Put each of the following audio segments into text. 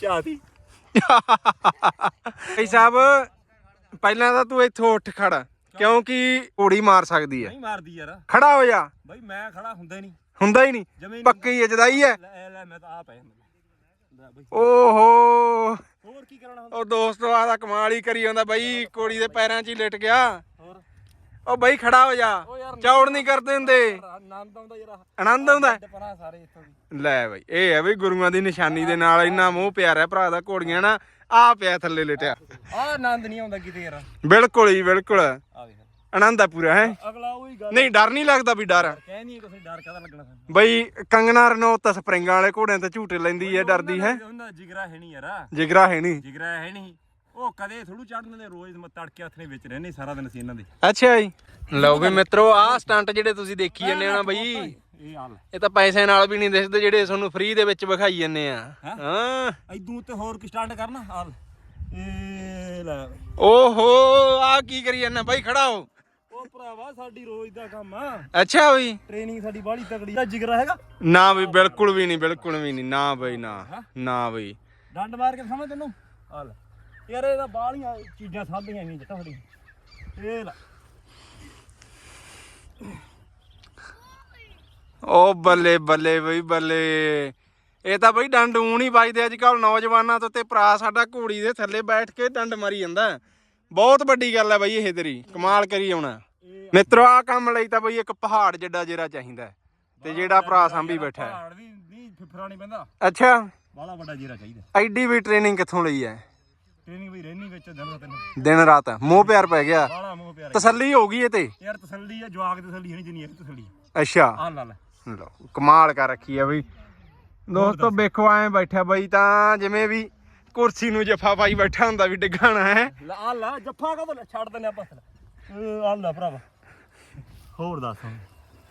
ਚਾਤੀ ਭਾਈ ਸਾਹਿਬ ਪਹਿਲਾਂ ਤਾਂ ਤੂੰ ਇੱਥੋਂ ਉੱਠ ਖੜ ਕਿਉਂਕਿ ਘੋੜੀ ਮਾਰ ਸਕਦੀ ਹੈ ਨਹੀਂ ਮਾਰਦੀ ਯਾਰ। ਖੜਾ ਹੋ ਜਾ। ਬਈ ਮੈਂ ਖੜਾ ਹੁੰਦਾ ਹੀ ਨਹੀਂ। ਹੁੰਦਾ ਹੀ ਨਹੀਂ। ਪੱਕੀ ਜਦਾਈ ਹੈ। ਲੈ ਲੈ ਮੈਂ ਤਾਂ ਓਹੋ। ਹੋਰ ਕੀ ਕਰਨਾ ਹੁੰਦਾ? ਉਹ ਦੋਸਤੋ ਆ ਤਾਂ ਕਮਾਲ ਹੀ ਕਰੀ ਜਾਂਦਾ ਬਾਈ ਘੋੜੀ ਦੇ ਪੈਰਾਂ 'ਚ ਹੀ ਲਿਟ ਗਿਆ। ਉਹ ਬਾਈ ਖੜਾ ਹੋ ਜਾ। ਚੌੜ ਨਹੀਂ ਕਰਦੇ ਹੁੰਦੇ। ਆਨੰਦ ਆਉਂਦਾ ਯਾਰ। ਆਨੰਦ ਆਉਂਦਾ। ਤੇ ਪਰਾਂ ਸਾਰੇ ਇੱਥੋਂ ਦੀ। ਲੈ ਬਾਈ ਇਹ ਹੈ ਬਈ ਗੁਰੂਆਂ ਦੀ ਨਿਸ਼ਾਨੀ ਦੇ ਨਾਲ ਇੰਨਾ ਮੋਹ ਪਿਆਰ ਹੈ ਭਰਾ ਦਾ ਘੋੜੀਆਂ ਨਾ ਆ ਪਿਆ ਥੱਲੇ ਲਿਟਿਆ। ਆ ਆਨੰਦ ਨਹੀਂ ਆਉਂਦਾ ਕਿਤੇ ਯਾਰ। ਬਿਲਕੁਲ ਹੀ ਬਿਲਕੁਲ। ਆਨੰਦ ਆ ਪੂਰਾ ਹੈ? ਅਗਲਾ ਉਹੀ ਗੱਲ। ਨਹੀਂ ਡਰ ਨਹੀਂ ਲੱਗਦਾ ਵੀ ਡਰ। ਕਹਿ ਨਹੀਂ ਕੁਛ ਡਰ ਕਾਹਦਾ ਲੱਗਣਾ ਸਾਨੂੰ ਬਈ ਕੰਗਨਾ ਰਣੌਤ ਤਾਂ ਸਪਰਿੰਗਾਂ ਵਾਲੇ ਘੋੜਿਆਂ ਤੇ ਝੂਟੇ ਲੈਂਦੀ ਹੈ ਡਰਦੀ ਹੈ? ਉਹਨਾਂ ਜਿਗਰਾ ਹੈ ਨਹੀਂ ਯਾਰ। ਜਿਗਰਾ ਹੈ ਨਹੀਂ। ਜਿਗਰਾ ਹੈ ਨਹੀਂ। ਉਹ ਕਦੇ ਥੋੜੂ ਚੜਨ ਦੇ ਰੋਜ਼ ਮ- ਤੜਕੇ ਹੱਥ ਨੇ ਵਿੱਚ ਰਹਿੰਦੇ ਸਾਰਾ ਦਿਨ ਸੀ ਇਹਨਾਂ ਦੇ। ਅੱਛਾ ਜੀ। ਲਓ ਵੀ ਮਿੱਤਰੋ ਆਹ ਸਟੰਟ ਜਿਹੜੇ ਤੁਸੀਂ ਦੇਖੀ ਜਾਂਦੇ ਹੋ ਨਾ ਬਈ। ਇਹ ਹਾਲ ਇਹ ਤਾਂ ਪੈਸੇ ਨਾਲ ਵੀ ਨਹੀਂ ਦਿਸਦੇ ਜਿਹੜੇ ਤੁਹਾਨੂੰ ਫ੍ਰੀ ਦੇ ਵਿੱਚ ਵਿਖਾਈ ਜਾਂਦੇ ਆ। ਹਾਂ? ਇਦੋਂ ਤੇ ਹੋਰ ਕੀ ਸਟਾਰਟ ਕਰਨਾ? ਹਾਲ ਇਹ ਲੈ ਓਹੋ ਆ ਕੀ ਕਰੀ ਜਾਂਦਾ ਬਾਈ ਖੜਾ ਹੋ। ਉਹ ਭਰਾਵਾ ਸਾਡੀ ਰੋਜ਼ ਦਾ ਕੰਮ ਆ। ਅੱਛਾ ਬਈ। ਟ੍ਰੇਨਿੰਗ ਸਾਡੀ ਬਾਹਲੀ ਤਗੜੀ ਆ ਜਿਗਰਾ ਹੈਗਾ। ਨਾ ਬਈ ਬਿਲਕੁਲ ਵੀ ਨਹੀਂ ਬਿਲਕੁਲ ਵੀ ਨਹੀਂ। ਨਾ ਬਈ ਨਾ। ਨਾ ਬਈ। ਡੰਡ ਮਾਰ ਕੇ ਸਮਝ ਤੈਨੂੰ? ਹਾਲ ਯਾਰ ਇਹਦਾ ਬਾਹਲੀਆਂ ਚੀਜ਼ਾਂ ਸਾਂਭੀਆਂ ਨਹੀਂ ਜੱਟਾ ਸਾਡੀ ਇਹ ਲੈ। ਓ ਬੱਲੇ ਬੱਲੇ ਬਈ ਬੱਲੇ। ਇਹ ਤਾਂ ਬਈ ਡੰਡ ਊਂ ਨਹੀਂ ਵੱਜਦੇ ਅੱਜ ਕੱਲ ਨੌਜਵਾਨਾਂ ਤੋਂ ਤੇ ਭਰਾ ਸਾਡਾ ਘੋੜੀ ਦੇ ਥੱਲੇ ਬੈਠ ਕੇ ਡੰਡ ਮਾਰੀ ਜਾਂਦਾ। ਬਹੁਤ ਵੱਡੀ ਗੱਲ ਹੈ ਬਈ ਇਹ ਤੇਰੀ ਕਮਾਲ ਕਰੀ ਆਉਣਾ ਮਿੱਤਰੋ ਆ ਕੰਮ ਲਈ ਤਾਂ ਬਈ ਇੱਕ ਪਹਾੜ ਜਿੱਡਾ ਜੇਰਾ ਚਾਹੀਦਾ ਹੈ। ਤੇ ਜਿਹੜਾ ਭਰਾ ਸਾਂਭੀ ਬੈਠਾ ਹੈ। ਪਹਾੜ ਵੀ ਨਹੀਂ ਫਿਫਰਾ ਨਹੀਂ ਪੈਂਦਾ। ਅੱਛਾ। ਬਾਹਲਾ ਵੱਡਾ ਜੀਰਾ ਚਾਹੀਦਾ। ਐਡੀ ਵੀ ਟ੍ਰੇਨਿੰਗ ਕਿੱਥੋਂ ਲਈ ਹੈ? ਟ੍ਰੇਨਿੰਗ ਵੀ ਰਹਿਣੀ ਵਿੱਚ ਦਿਨ ਰਾਤ ਮੋਹ ਪਿਆਰ ਪੈ ਗਿਆ। ਬਾਹਲਾ ਮੋਹ ਪਿਆਰ ਤਸੱਲੀ ਹੋ ਗਈ ਇਹ ਤੇ? ਯਾਰ ਤਸੱਲੀ ਆ ਜਵਾਕ ਦੀ ਤਸੱਲੀ ਨਹੀਂ ਜਿੰਨੀ ਇਹ ਤਸੱਲੀ ਅੱਛਾ। ਆ ਲੈ ਲੈ। ਲਓ ਕਮਾਲ ਕਰ ਰੱਖੀ ਆ ਬਈ। ਦੋਸਤੋ ਵੇਖੋ ਐ ਬੈਠਾ ਬਈ ਤਾਂ ਜਿਵੇਂ ਵੀ ਕੁਰਸੀ ਨੂੰ ਜੱਫਾ ਪਾਈ ਬੈਠਾ ਹੁੰਦਾ ਵੀ ਡਿੱਗਣਾ ਹੈ। ਲੈ ਆ ਲੈ ਜੱਫਾ ਕਦੋਂ ਛੱਡ ਦਿੰਦੇ ਆਪਾਂ ਆ ਲੈ ਭਰਾਵਾ। ਹੋਰ ਦੱਸ ਹੁਣ।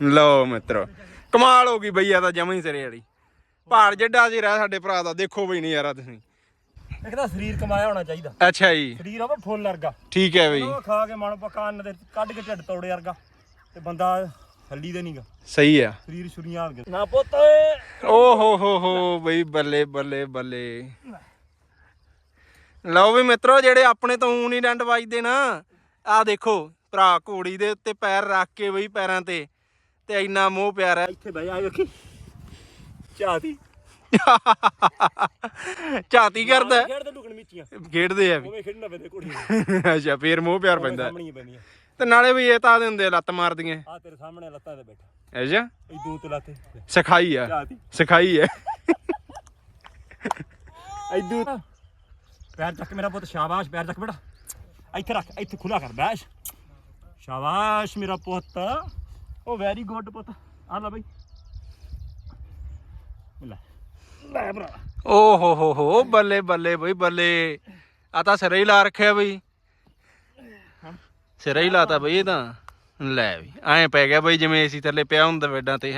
ਲਓ ਮਿੱਤਰੋ ਕਮਾਲ ਹੋ ਗਈ ਬਈ ਆ ਤਾਂ ਜਮਾਂ ਹੀ ਸਿਰੇ ਵਾਲੀ। ਪਹਾੜ ਜੱਡਾ ਜੀ ਰਹਿ ਸਾਡੇ ਭਰਾ ਦਾ ਦੇਖੋ ਬਈ ਨਹੀਂ ਯਾਰਾ ਤੁਸੀਂ। ਇੱਕ ਤਾਂ ਸਰੀਰ ਕਮਾਇਆ ਹੋਣਾ ਚਾਹੀਦਾ। ਅੱਛਾ ਜੀ। ਸਰੀਰ ਆਵਾ ਫੁੱਲ ਵਰਗਾ। ਠੀਕ ਹੈ ਬਈ। ਉਹ ਖਾ ਕੇ ਮਨ ਪਕਾਨ ਦੇ ਕੱਢ ਕੇ ਢਿੱਡ ਤੋੜੇ ਵਰਗਾ। ਤੇ ਬੰਦਾ ਹੱਲੀ ਦੇ ਨਹੀਂਗਾ ਸਹੀ ਆ। ਸਰੀਰ ਸ਼ੁਰੀਆਂ ਆ ਨਾ ਪੁੱਤ। ਓ ਹੋ ਹੋ ਹੋ ਬਈ ਬੱਲੇ ਬੱਲੇ ਬੱਲੇ। ਲਓ ਵੀ ਮਿੱਤਰੋ ਜਿਹੜੇ ਆਪਣੇ ਤੋਂ ਊਂ ਨਹੀਂ ਡੰਡ ਵੱਜਦੇ ਨਾ ਆਹ ਦੇਖੋ ਭਰਾ ਘੋੜੀ ਦੇ ਉੱਤੇ ਪੈਰ ਰੱਖ ਕੇ ਬਈ ਪੈਰਾਂ ਤੇ ਤੇ ਇੰਨਾ ਮੋਹ ਪਿਆਰ ਇੱਥੇ ਬਹਿ ਜਾ ਵੇਖੀ। ਚਾਤੀ ਝਾਤੀ ਕਰਦਾ। ਖੇਡ ਤੇ ਲੁਕਣ ਮੀਚੀਆਂ। ਖੇਡਦੇ ਆ ਵੀ। ਉਵੇਂ ਖੇਡਣਾ ਪੈਂਦਾ ਕੁੜੀ ਅੱਛਾ ਫੇਰ ਮੋਹ ਪਿਆਰ ਪੈਂਦਾ। ਪੈਂਦੀਆਂ। ਤੇ ਨਾਲੇ ਵੀ ਇਹ ਤਾਂ ਦੇ ਹੁੰਦੇ ਆ, ਲੱਤ ਮਾਰਦੀਆਂ। ਆ ਤੇਰੇ ਸਾਹਮਣੇ ਲੱਤਾਂ ਤੇ ਬੈਠਾ। ਅੱਛਾ। ਇਦੋਂ ਤੇ ਲੱਤੇ। ਸਿਖਾਈ ਆ। ਸਿਖਾਈ ਹੈ ਇਦੋਂ ਪੈਰ ਚੱਕ ਮੇਰਾ ਪੁੱਤ ਸ਼ਾਬਾਸ਼ ਪੈਰ ਚੱਕ ਬੇਟਾ। ਇੱਥੇ ਰੱਖ ਇੱਥੇ ਖੁੱਲਾ ਕਰ ਬੈਸ਼। ਸ਼ਾਬਾਸ਼ ਮੇਰਾ ਪੁੱਤ। ਉਹ ਵੈਰੀ ਗੁੱਡ ਪੁੱਤ। ਆ ਲੈ ਬਈ। ਲੈ। ਲੈ ਭਰਾ। ਓ ਹੋ ਹੋ ਹੋ ਬੱਲੇ ਬੱਲੇ ਬਈ ਬੱਲੇ। ਆ ਤਾਂ ਸਿਰੇ ਹੀ ਲਾ ਰੱਖਿਆ ਬਈ। ਸਿਰੇ ਹੀ ਲਾਤਾ ਬਈ ਇਹ ਤਾਂ। ਲੈ ਵੀ ਐਂ ਪੈ ਗਿਆ ਬਈ ਜਿਵੇਂ ਏਸੀ ਥੱਲੇ ਪਿਆ ਹੁੰਦਾ ਵੇਡਾਂ ਤੇ।